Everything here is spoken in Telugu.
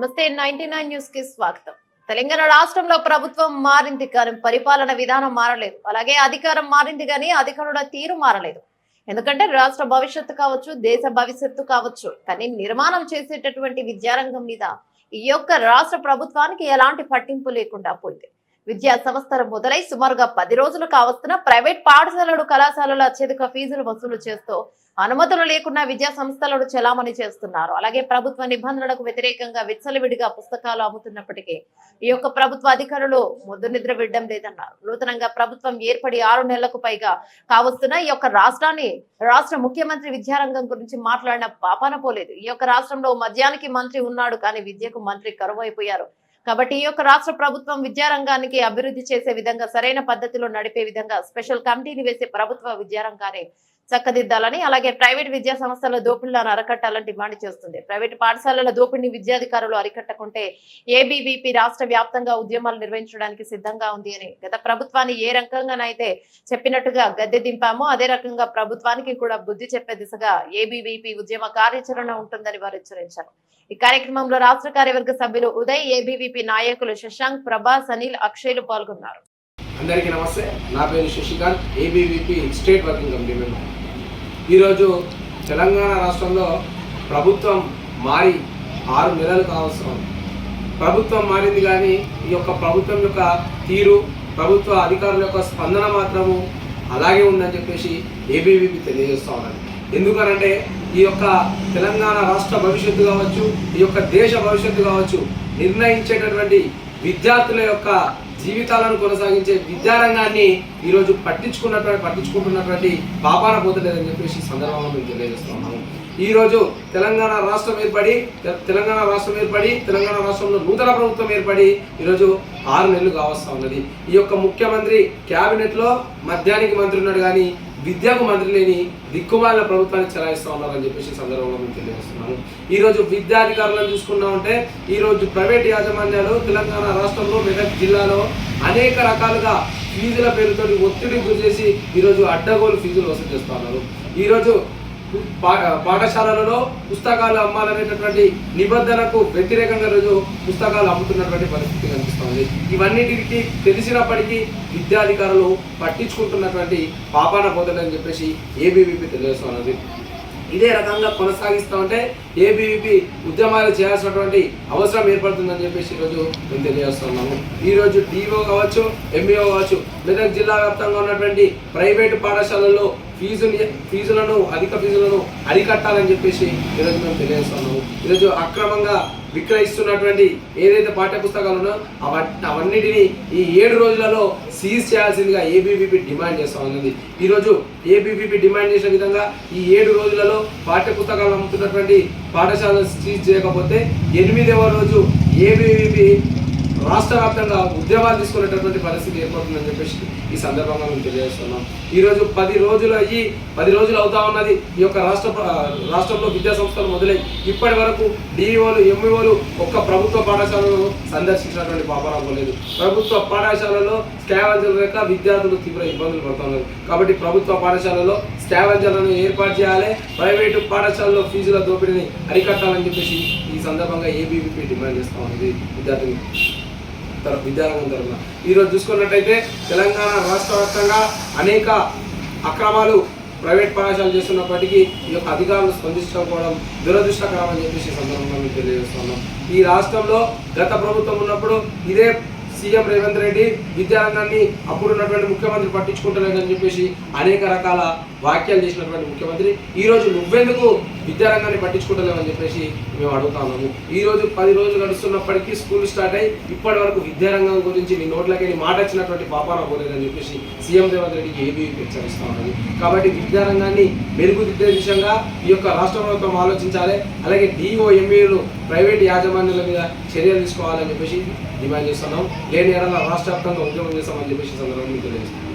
నమస్తే నైన్టీ నైన్ న్యూస్కి స్వాగతం. తెలంగాణ రాష్ట్రంలో ప్రభుత్వం మారింది కానీ పరిపాలన విధానం మారలేదు. అలాగే అధికారం మారింది కానీ అధికారుల తీరు మారలేదు. ఎందుకంటే రాష్ట్ర భవిష్యత్తు కావచ్చు దేశ భవిష్యత్తు కావచ్చు కానీ నిర్మాణం చేసేటటువంటి విద్యారంగం మీద ఈ యొక్క రాష్ట్ర ప్రభుత్వానికి ఎలాంటి పట్టింపు లేకుండా పోయింది. విద్యా సంస్థలు మొదలై సుమారుగా పది రోజులు కావస్తున్న ప్రైవేట్ పాఠశాలలు కళాశాలల అత్యధిక ఫీజులు వసూలు చేస్తూ అనుమతులు లేకుండా విద్యా సంస్థలను చెలామణి చేస్తున్నారు. అలాగే ప్రభుత్వ నిబంధనలకు వ్యతిరేకంగా విచ్చలవిడిగా పుస్తకాలు అమ్ముతున్నప్పటికీ ఈ యొక్క ప్రభుత్వ అధికారులు ముద్దు నిద్ర విడడం లేదన్నారు. నూతనంగా ప్రభుత్వం ఏర్పడి ఆరు నెలలకు పైగా కావస్తున్న ఈ యొక్క రాష్ట్రాన్ని రాష్ట్ర ముఖ్యమంత్రి విద్యారంగం గురించి మాట్లాడిన పాపాన పోలేదు. ఈ యొక్క రాష్ట్రంలో మద్యానికి మంత్రి ఉన్నాడు కానీ విద్యకు మంత్రి కరువు అయిపోయారు కాబట్టి ఈ యొక్క రాష్ట్ర ప్రభుత్వం విద్యారంగానికి అభివృద్ధి చేసే విధంగా సరైన పద్ధతిలో నడిపే విధంగా స్పెషల్ కమిటీని వేసే ప్రభుత్వ విద్యారంగాన్ని చక్కదిద్దాలని అలాగే ప్రైవేట్ విద్యా సంస్థల దోపిడీలను అరకట్టాలని డిమాండ్ చేస్తుంది. ప్రైవేట్ పాఠశాలల దోపిడీని విద్యాధికారులు అరికట్టకుంటే ఏబీవీపీ రాష్ట్ర వ్యాప్తంగా ఉద్యమాలు నిర్వహించడానికి సిద్ధంగా ఉంది అని గత ప్రభుత్వాన్ని ఏ రకంగానైతే చెప్పినట్టుగా గద్దె దింపామో అదే రకంగా ప్రభుత్వానికి కూడా బుద్ధి చెప్పే దిశగా ఏబీవీపీ ఉద్యమ కార్యాచరణ ఉంటుందని వారు హెచ్చరించారు. ఈ కార్యక్రమంలో రాష్ట్ర కార్యవర్గ సభ్యులు ఉదయ్ ఏబీవీపీ నాయకులు శశాంక్ ప్రభాస్ అనిల్ అక్షయ్లు పాల్గొన్నారు. అందరికీ నమస్తే. నా పేరు Shashikant ABVP state working committee member. ఈరోజు తెలంగాణ రాష్ట్రంలో ప్రభుత్వం మారి ఆరు నెలలు కావసరం ప్రభుత్వం మారింది కానీ ఈ యొక్క ప్రభుత్వం యొక్క తీరు ప్రభుత్వ అధికారుల యొక్క స్పందన మాత్రము అలాగే ఉందని చెప్పేసి ఏబీవీపీ తెలియజేస్తూ ఉన్నది. ఎందుకనంటే ఈ యొక్క తెలంగాణ రాష్ట్ర భవిష్యత్తు కావచ్చు ఈ యొక్క దేశ భవిష్యత్తు కావచ్చు నిర్ణయించేటటువంటి విద్యార్థుల యొక్క జీవితాలను కొనసాగించే విద్యారంగాన్ని ఈరోజు పట్టించుకున్నటువంటి పట్టించుకుంటున్నటువంటి పాపాన పోతలేదని చెప్పేసి సందర్భంలో సందర్భంగా మేము తెలియజేస్తున్నాము ఈరోజు తెలంగాణ రాష్ట్రం ఏర్పడి తెలంగాణ రాష్ట్రం ఏర్పడి తెలంగాణ రాష్ట్రంలో నూతన ప్రభుత్వం ఏర్పడి ఈరోజు ఆరు నెలలు కావస్తా ఉన్నది. ఈ యొక్క ముఖ్యమంత్రి క్యాబినెట్లో మద్యానికి మంత్రి ఉన్నాడు కానీ విద్యకు మంత్రి లేని దిక్కుమాలిన ప్రభుత్వాన్ని చెలాయిస్తా ఉన్నారని చెప్పేసి ఈ సందర్భంగా మేము తెలియజేస్తున్నాము ఈరోజు విద్యాధికారులను చూసుకున్నామంటే ఈరోజు ప్రైవేట్ యాజమాన్యాలు తెలంగాణ రాష్ట్రంలో మెదక్ జిల్లాలో అనేక రకాలుగా ఫీజుల పేరుతో ఒత్తిడి గురి చేసి ఈరోజు అడ్డగోలు ఫీజులు వసూలు చేస్తున్నారు ఈరోజు పాఠశాలలలో పుస్తకాలు అమ్మాలనేటటువంటి నిబంధనకు వ్యతిరేకంగా రోజు పుస్తకాలు అమ్ముతున్నటువంటి పరిస్థితి కనిపిస్తోంది. ఇవన్నిటికి తెలిసినప్పటికీ విద్యాధికారులు పట్టించుకుంటున్నటువంటి పాపాన పోతుందని చెప్పేసి ఏబీవీపీ తెలియజేస్తున్నది ఇదే రకంగా కొనసాగిస్తూ ఉంటే ఏబీవీపీ ఉద్యమాలు చేయాల్సినటువంటి అవసరం ఏర్పడుతుందని చెప్పేసి ఈరోజు మేము తెలియజేస్తున్నాము. ఈరోజు డిఓ కావచ్చు ఎంఈఓ కావచ్చు మెదక్ జిల్లా వ్యాప్తంగా ఉన్నటువంటి ప్రైవేటు పాఠశాలల్లో ఫీజుని ఫీజులను అధిక ఫీజులను అరికట్టాలని చెప్పేసి ఈరోజు మేము తెలియజేస్తున్నాము. ఈరోజు అక్రమంగా విక్రయిస్తున్నటువంటి ఏదైతే పాఠ్య పుస్తకాలు ఉన్నాయో అవన్నిటిని ఈ ఏడు రోజులలో సీజ్ చేయాల్సిందిగా ఏబీవీపీ డిమాండ్ చేస్తా ఉన్నది. ఈరోజు ఏబీవీపీ డిమాండ్ చేసిన విధంగా ఈ ఏడు రోజులలో పాఠ్య పుస్తకాలు అమ్ముతున్నటువంటి పాఠశాలను సీజ్ చేయకపోతే ఎనిమిదవ రోజు ఏబీవీపీ రాష్ట్ర వ్యాప్తంగా ఉద్యమాలు తీసుకునేటటువంటి పరిస్థితి ఏర్పడుతుందని చెప్పేసి ఈ సందర్భంగా మేము తెలియజేస్తున్నాం. ఈరోజు పది రోజులు అయ్యి పది రోజులు అవుతా ఉన్నది ఈ యొక్క రాష్ట్ర రాష్ట్రంలో విద్యా సంస్థలు మొదలై ఇప్పటి వరకు డిఈఓలు ఎంఈఓలు ఒక్క ప్రభుత్వ పాఠశాలను సందర్శించినటువంటి పాపరాలు లేదు. ప్రభుత్వ పాఠశాలలో స్కావెంజర్ లేక విద్యార్థులు తీవ్ర ఇబ్బందులు పడుతున్నారు. కాబట్టి ప్రభుత్వ పాఠశాలలో స్కావెంజర్లను ఏర్పాటు చేయాలి. ప్రైవేటు పాఠశాలలో ఫీజుల దోపిడీని అరికట్టాలని చెప్పేసి ఈ సందర్భంగా ఏబీవీపీ డిమాండ్ చేస్తూ ఉంది విద్యార్థులు. తర- విద్యారంగం తరఫున ఈరోజు చూసుకున్నట్టయితే తెలంగాణ రాష్ట్ర వ్యాప్తంగా అనేక అక్రమాలు ప్రైవేట్ పాఠశాలలు చేస్తున్నప్పటికీ ఈ యొక్క అధికారులు స్పందించకపోవడం దురదృష్టకరం అని చెప్పేసి సందర్భంగా మేము తెలియజేస్తున్నాం. ఈ రాష్ట్రంలో గత ప్రభుత్వం ఉన్నప్పుడు ఇదే సీఎం రేవంత్ రెడ్డి విద్యారంగాన్ని అప్పుడు ఉన్నటువంటి ముఖ్యమంత్రి పట్టించుకుంటలేదని చెప్పేసి అనేక రకాల వ్యాఖ్యలు చేసినటువంటి ముఖ్యమంత్రి. ఈరోజు నువ్వెందుకు విద్యారంగాన్ని పట్టించుకుంటలేమని చెప్పేసి మేము అడుగుతా ఉన్నాము. ఈ రోజు పది రోజులు గడుస్తున్నప్పటికీ స్కూల్ స్టార్ట్ అయ్యి ఇప్పటి వరకు విద్యారంగం గురించి నీ నోట్లకి మాట వచ్చినటువంటి పాపాన పోలేదని చెప్పేసి సీఎం రేవంత్ రెడ్డికి ఏబీ హెచ్చరిస్తా ఉన్నది. కాబట్టి విద్యారంగాన్ని మెరుగుదిద్దే విషయంగా ఈ యొక్క రాష్ట్ర ప్రభుత్వం ఆలోచించాలి. అలాగే డిఓఎంఈలు ప్రైవేట్ యాజమాన్యాల మీద చర్యలు తీసుకోవాలని చెప్పేసి డిమాండ్ చేస్తున్నాం. లేని ఎడల రాష్ట్ర వ్యాప్తంగా ఉద్యమం చేస్తామని చెప్పేసి సందర్భంగా తెలియజేస్తున్నాం.